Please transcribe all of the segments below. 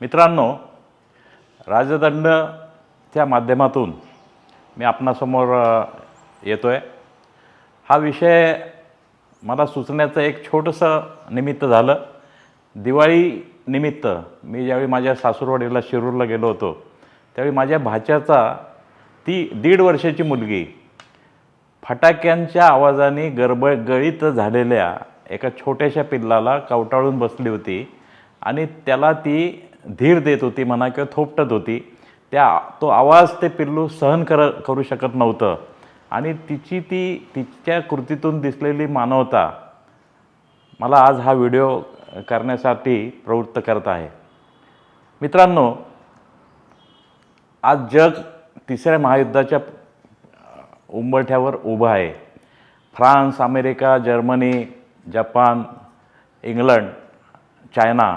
मित्रांनो राजदंडच्या माध्यमातून मी आपणासमोर येतो आहे हा विषय मला सुचण्याचं एक छोटंसं निमित्त झालं. दिवाळी निमित्त मी ज्यावेळी माझ्या सासूरवाडीला शिरूरला गेलो होतो त्यावेळी माझ्या भाच्याचा ती दीड वर्षाची मुलगी फटाक्यांच्या आवाजाने गडबडगडीत झालेल्या एका छोट्याशा पिल्लाला कवटाळून बसली होती आणि त्याला ती धीर देत होती म्हणा किंवा थोपटत होती त्या तो आवाज ते पिल्लू सहन कर करू शकत नव्हतं. आणि तिची ती तिच्या कृतीतून दिसलेली मानवता मला आज हा व्हिडिओ करण्यासाठी प्रवृत्त करत आहे. मित्रांनो आज जग तिसऱ्या महायुद्धाच्या उंबरठ्यावर उभं आहे. France America Germany Japan England China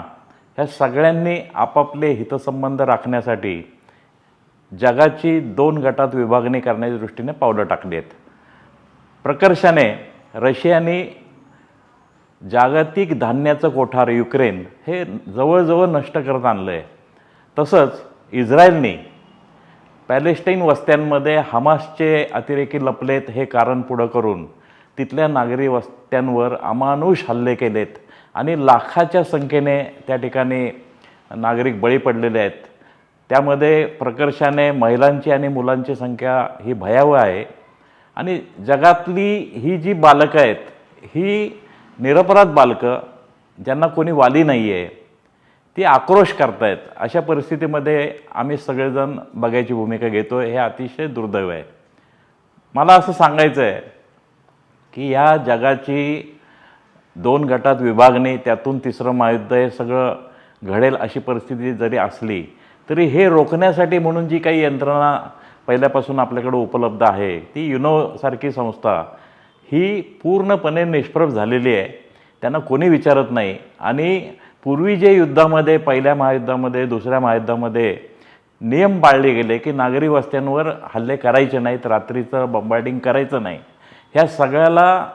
ह्या सगळ्यांनी आपापले हितसंबंध राखण्यासाठी जगाची दोन गटात विभागणी करण्याच्या दृष्टीने पावलं टाकली आहेत. प्रकर्षाने रशियाने जागतिक धान्याचं कोठार युक्रेन हे जवळजवळ नष्ट करत आणलं आहे तसंच इस्रायलने पॅलेस्टाईन वस्त्यांमध्ये हमासचे अतिरेकी लपलेत हे कारण पुढं करून तिथल्या नागरी वस्त्यांवर अमानुष हल्ले केलेत. आणि लाखाच्या संख्येने त्या ठिकाणी नागरिक बळी पडलेले आहेत. त्यामध्ये प्रकर्षाने महिलांची आणि मुलांची संख्या ही भयावह आहे. आणि जगातली ही जी बालकं आहेत ही निरपराध बालकं ज्यांना कोणी वाली नाही आहे ती आक्रोश करतायत. अशा परिस्थितीमध्ये आम्ही सगळेजण बघायची भूमिका घेतो हे अतिशय दुर्दैव आहे. मला असं सांगायचं आहे की ह्या जगाची दोन गटात विभागणी त्यातून तिसरं महायुद्ध हे सगळं घडेल अशी परिस्थिती जरी असली तरी हे रोखण्यासाठी म्हणून जी काही यंत्रणा पहिल्यापासून आपल्याकडे उपलब्ध आहे ती युनोसारखी संस्था ही पूर्णपणे निष्प्रभ झालेली आहे. त्यांना कोणी विचारत नाही. आणि पूर्वी जे युद्धामध्ये पहिल्या महायुद्धामध्ये दुसऱ्या महायुद्धामध्ये नियम पाळले गेले की नागरी वस्त्यांवर हल्ले करायचे नाहीत रात्रीचं बॉम्बार्डिंग करायचं नाही. ह्या सगळ्याला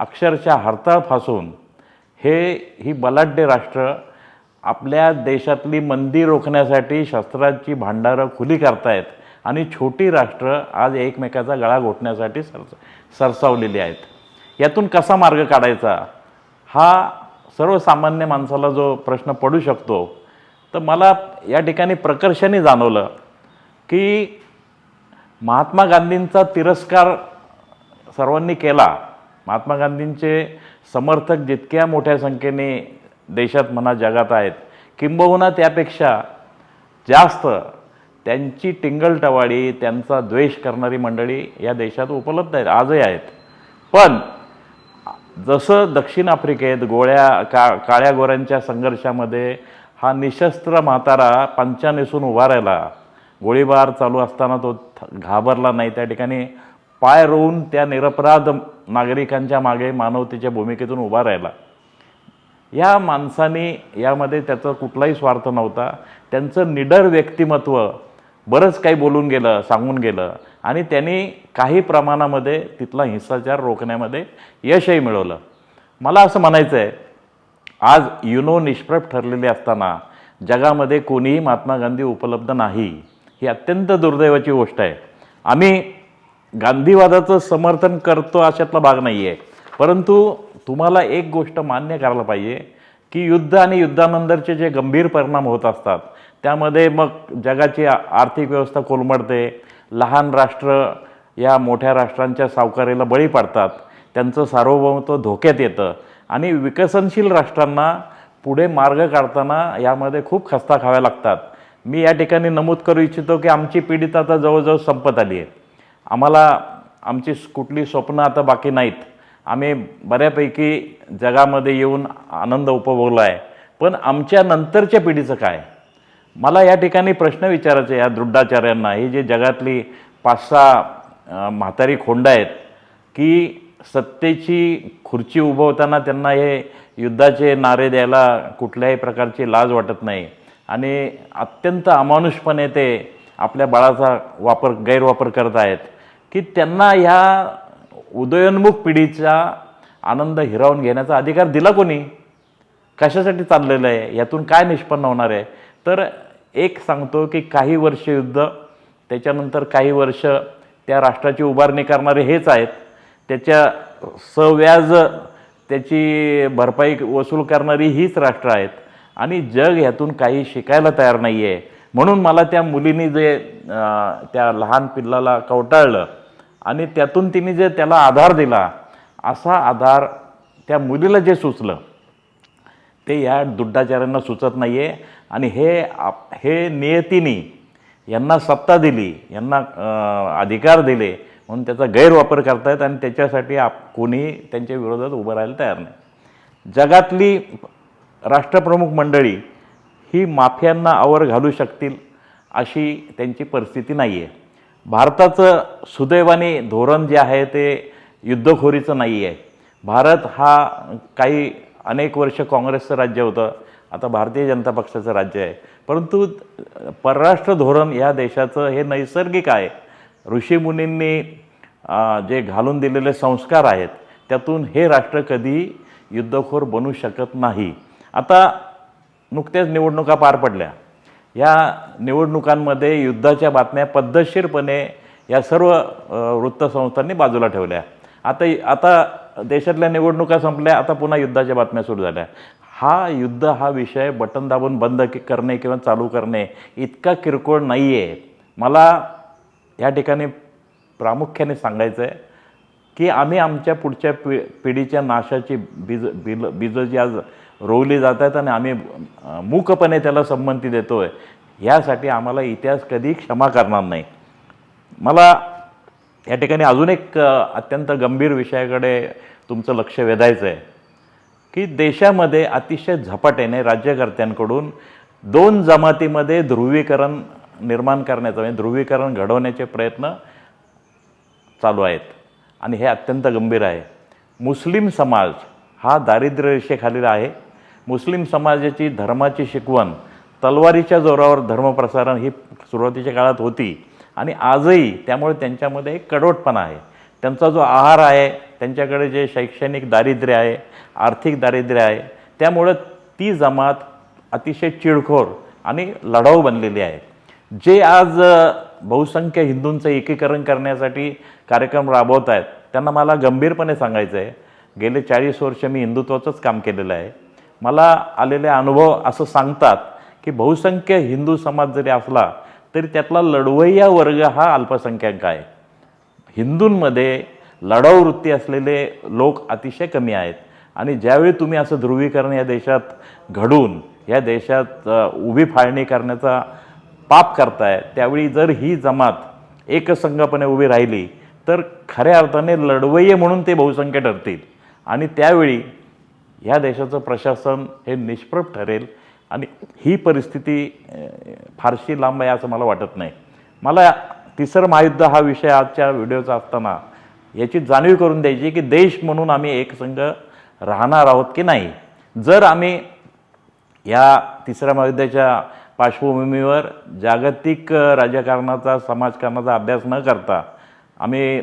अक्षरशः हरताळ फासून हे ही बलाढ्य राष्ट्र आपल्या देशातली मंदी रोखण्यासाठी शस्त्रांची भांडारं खुली करतायत आणि छोटी राष्ट्र आज एकमेकाचा गळा घोटण्यासाठी सरस सरसावलेली आहेत. यातून कसा मार्ग काढायचा? हा सर्वसामान्य माणसाला जो प्रश्न पडू शकतो तर मला या ठिकाणी प्रकर्षाने जाणवलं की महात्मा गांधींचा तिरस्कार सर्वांनी केला. महात्मा गांधींचे समर्थक जितक्या मोठ्या संख्येने देशात म्हणा जगात आहेत किंबहुना त्यापेक्षा जास्त त्यांची टिंगलटवाडी त्यांचा द्वेष करणारी मंडळी या देशात उपलब्ध आहेत आजही आहेत. पण जसं दक्षिण आफ्रिकेत गोळ्या का काळ्या गोऱ्यांच्या संघर्षामध्ये हा निशस्त्र म्हातारा पंचा नेसून उभा राहिला गोळीबार चालू असताना तो घाबरला नाही त्या ठिकाणी पाय रोवून त्या निरपराध नागरिकांच्या मागे मानवतेच्या भूमिकेतून उभा राहिला. या माणसाने यामध्ये त्याचा कुठलाही स्वार्थ नव्हता. त्यांचं निडर व्यक्तिमत्व बरंच काही बोलून गेलं सांगून गेलं. आणि त्यांनी काही प्रमाणामध्ये तिथला हिंसाचार रोखण्यामध्ये यशही मिळवलं. मला असं म्हणायचं आहे आज युनो निष्प्रभ ठरलेले असताना जगामध्ये कोणीही महात्मा गांधी उपलब्ध नाही ही अत्यंत दुर्दैवाची गोष्ट आहे. आम्ही गांधीवादाचं समर्थन करतो अशातला भाग नाही आहे परंतु तुम्हाला एक गोष्ट मान्य करायला पाहिजे की युद्ध आणि युद्धानंतरचे जे गंभीर परिणाम होत असतात त्यामध्ये मग जगाची आर्थिक व्यवस्था कोलमडते लहान राष्ट्र या मोठ्या राष्ट्रांच्या सावकारीला बळी पडतात त्यांचं सार्वभौमत्व धोक्यात येतं आणि विकसनशील राष्ट्रांना पुढे मार्ग काढताना यामध्ये खूप खस्ता खाव्या लागतात. मी या ठिकाणी नमूद करू इच्छितो की आमची पीडित आता जवळजवळ संपत आली आहे. आम्हाला आमची कुठली स्वप्न आता बाकी नाहीत. आम्ही बऱ्यापैकी जगामध्ये येऊन आनंद उपभोगला आहे. पण आमच्या नंतरच्या पिढीचं काय? मला या ठिकाणी प्रश्न विचारायचे आहे या दृढाचार्यांना. ही जे जगातली पाच सहा म्हातारी खोंड आहेत की सत्तेची खुर्ची उभवताना त्यांना हे युद्धाचे नारे द्यायला कुठल्याही प्रकारची लाज वाटत नाही. आणि अत्यंत अमानुषपणे ते आपल्या बाळाचा वापर गैरवापर करत आहेत. की त्यांना ह्या उदयोन्मुख पिढीचा आनंद हिरावून घेण्याचा अधिकार दिला कोणी? कशासाठी चाललेलं आहे? यातून काय निष्पन्न होणार आहे? तर एक सांगतो की काही वर्ष युद्ध त्याच्यानंतर काही वर्ष त्या राष्ट्राची उभारणी करणारे हेच आहेत. त्याच्या सव्याज त्याची भरपाई वसूल करणारी हीच राष्ट्र आहेत. आणि जग ह्यातून काही शिकायला तयार नाही आहे म्हणून मला त्या मुलीने जे त्या लहान पिल्लाला कवटाळलं आणि त्यातून तिने जे त्याला आधार दिला असा आधार त्या मुलीला जे सुचलं ते या दुड्डाचार्यांना सुचत नाही आहे आणि हे आप हे नियतीने यांना सत्ता दिली यांना अधिकार दिले म्हणून त्याचा गैरवापर करतायत आणि त्याच्यासाठी आप कोणी त्यांच्या विरोधात उभं राहायला तयार नाही. जगातली राष्ट्रप्रमुख मंडळी ही माफियांना आवर घालू शकतील अशी त्यांची परिस्थिती नाही आहे भारताचं सुदैवाने धोरण जे आहे ते युद्धखोरीचं नाही आहे. भारत हा काही अनेक वर्ष काँग्रेसचं राज्य होतं आता भारतीय जनता पक्षाचं राज्य आहे. परंतु परराष्ट्र धोरण ह्या देशाचं हे नैसर्गिक आहे. ऋषीमुनींनी जे घालून दिलेले संस्कार आहेत त्यातून हे राष्ट्र कधी युद्धखोर बनू शकत नाही. आता नुकत्याच निवडणुका पार पडल्या. या निवडणुकांमध्ये युद्धाच्या बातम्या पद्धतशीरपणे या सर्व वृत्तसंस्थांनी बाजूला ठेवल्या. आता आता देशातल्या निवडणुका संपल्या आता पुन्हा युद्धाच्या बातम्या सुरू झाल्या. हा युद्ध हा विषय बटन दाबून बंद करणे किंवा चालू करणे इतका किरकोळ नाही आहे मला या ठिकाणी प्रामुख्याने सांगायचं आहे की आम्ही आमच्या पुढच्या पि पिढीच्या नाशाची बीज बिल बीजं जी आज रोवली जात आहेत आणि आम्ही मूकपणे त्याला संमती देतो आहे यासाठी आम्हाला इतिहास कधी क्षमा करणार नाही. मला या ठिकाणी अजून एक अत्यंत गंभीर विषयाकडे तुमचं लक्ष वेधायचं आहे की देशामध्ये अतिशय झपाट्याने राज्यकर्त्यांकडून दोन जमातीमध्ये ध्रुवीकरण निर्माण करण्याचं म्हणजे ध्रुवीकरण घडवण्याचे प्रयत्न चालू आहेत आणि हे अत्यंत गंभीर आहे. मुस्लिम समाज हा दारिद्र्य रेषेखालील आहे. मुस्लिम समाजाची धर्माची शिकवण तलवारीच्या जोरावर धर्मप्रसारण ही सुरुवातीच्या काळात होती. आणि आजही त्यामुळे त्यांच्यामध्ये एक कडवटपणा आहे. त्यांचा जो आहार आहे त्यांच्याकडे जे शैक्षणिक दारिद्र्य आहे आर्थिक दारिद्र्य आहे त्यामुळं ती जमात अतिशय चिडखोर आणि लढाऊ बनलेली आहे. जे आज बहुसंख्य हिंदूंचं एकीकरण करण्यासाठी कार्यक्रम राबवत आहेत त्यांना मला गंभीरपणे सांगायचं आहे गेले चाळीस वर्ष मी हिंदुत्वाचंच काम केलेलं आहे. मला आलेले अनुभव असं सांगतात की बहुसंख्य हिंदू समाज जरी असला तरी त्यातला लढवय्या वर्ग हा अल्पसंख्याक आहे. हिंदूंमध्ये लढाऊ वृत्ती असलेले लोक अतिशय कमी आहेत. आणि ज्यावेळी तुम्ही असं ध्रुवीकरण या देशात घडून या देशात उभी फाळणी करण्याचा पाप करताय त्यावेळी जर ही जमात एकसंघपणे उभी राहिली तर खऱ्या अर्थाने लढवय्ये म्हणून ते बहुसंख्य ठरतील. आणि त्यावेळी ह्या देशाचं प्रशासन हे निष्प्रभ ठरेल आणि ही परिस्थिती फारशी लांब आहे असं मला वाटत नाही. मला तिसरं महायुद्ध हा विषय आजच्या व्हिडिओचा असताना याची जाणीव करून द्यायची की देश म्हणून आम्ही एकसंघ राहणार आहोत की नाही. जर आम्ही या तिसऱ्या महायुद्धाच्या पार्श्वभूमीवर जागतिक राजकारणाचा समाजकारणाचा अभ्यास न करता आम्ही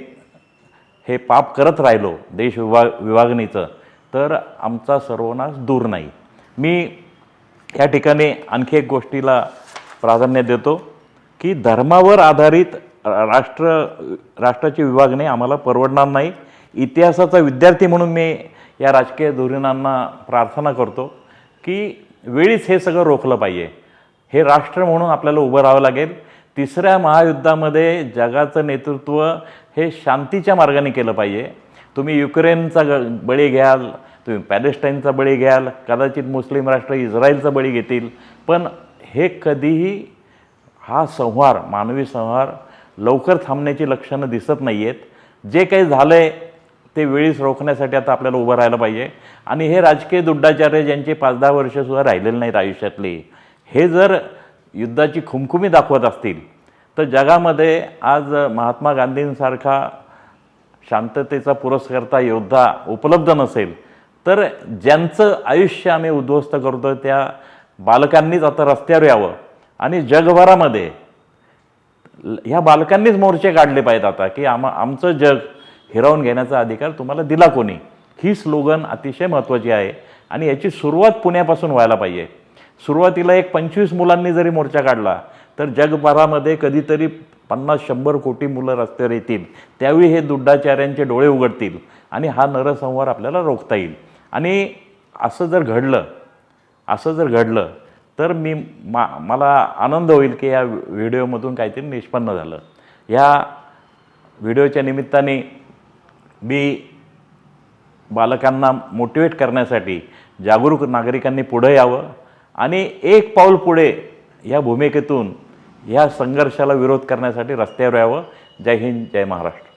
हे पाप करत राहिलो देश विभाग विभागणीचं तर आमचा सर्वनाश दूर नाही. मी या ठिकाणी आणखी एक गोष्टीला प्राधान्य देतो की धर्मावर आधारित राष्ट्र राष्ट्राची विभागणी आम्हाला परवडणार नाही. इतिहासाचा विद्यार्थी म्हणून मी या राजकीय धोरणांना प्रार्थना करतो की वेळीच हे सगळं रोखलं पाहिजे. हे राष्ट्र म्हणून आपल्याला उभं राहावं लागेल. तिसऱ्या महायुद्धामध्ये जगाचं नेतृत्व हे शांतीच्या मार्गाने केलं पाहिजे. तुम्ही युक्रेनचा ग बळी घ्याल तुम्ही पॅलेस्टाईनचा बळी घ्याल कदाचित मुस्लिम राष्ट्र इस्रायलचा बळी घेतील. पण हे कधीही हा संहार मानवी संहार लवकर थांबण्याची लक्षणं दिसत नाही आहेत जे काही झालं आहे ते वेळीच रोखण्यासाठी आता आपल्याला उभं राहायला पाहिजे. आणि हे राजकीय दुड्डाचार्य ज्यांचे पाच दहा वर्षसुद्धा राहिलेले नाहीत आयुष्यातले हे जर युद्धाची खुमखुमी दाखवत असतील तर जगामध्ये आज महात्मा गांधींसारखा शांततेचा पुरस्कर्ता योद्धा उपलब्ध नसेल तर ज्यांचं आयुष्य आम्ही उद्ध्वस्त करतो त्या बालकांनीच आता रस्त्यावर यावं. आणि जगभरामध्ये ह्या बालकांनीच मोर्चे काढले पाहिजेत आता की आम आमचं जग हिरावून घेण्याचा अधिकार तुम्हाला दिला कोणी? ही स्लोगन अतिशय महत्त्वाची आहे आणि याची सुरुवात पुण्यापासून व्हायला पाहिजे. सुरुवातीला एक पंचवीस मुलांनी जरी मोर्चा काढला तर जगभरामध्ये कधीतरी पन्नास शंभर कोटी मुलं रस्त्यावर येतील. त्यावेळी हे दुड्डाचार्यांचे डोळे उघडतील आणि हा नरसंहार आपल्याला रोखता येईल. आणि असं जर घडलं असं जर घडलं तर मी मा मला आनंद होईल की या व्हिडिओमधून काहीतरी निष्पन्न झालं. ह्या व्हिडिओच्या निमित्ताने मी बालकांना मोटिवेट करण्यासाठी जागरूक नागरिकांनी पुढं यावं आणि एक पाऊल पुढे या भूमिकेतून ह्या संघर्षाला विरोध करण्यासाठी रस्त्यावर यावं. जय हिंद जय महाराष्ट्र.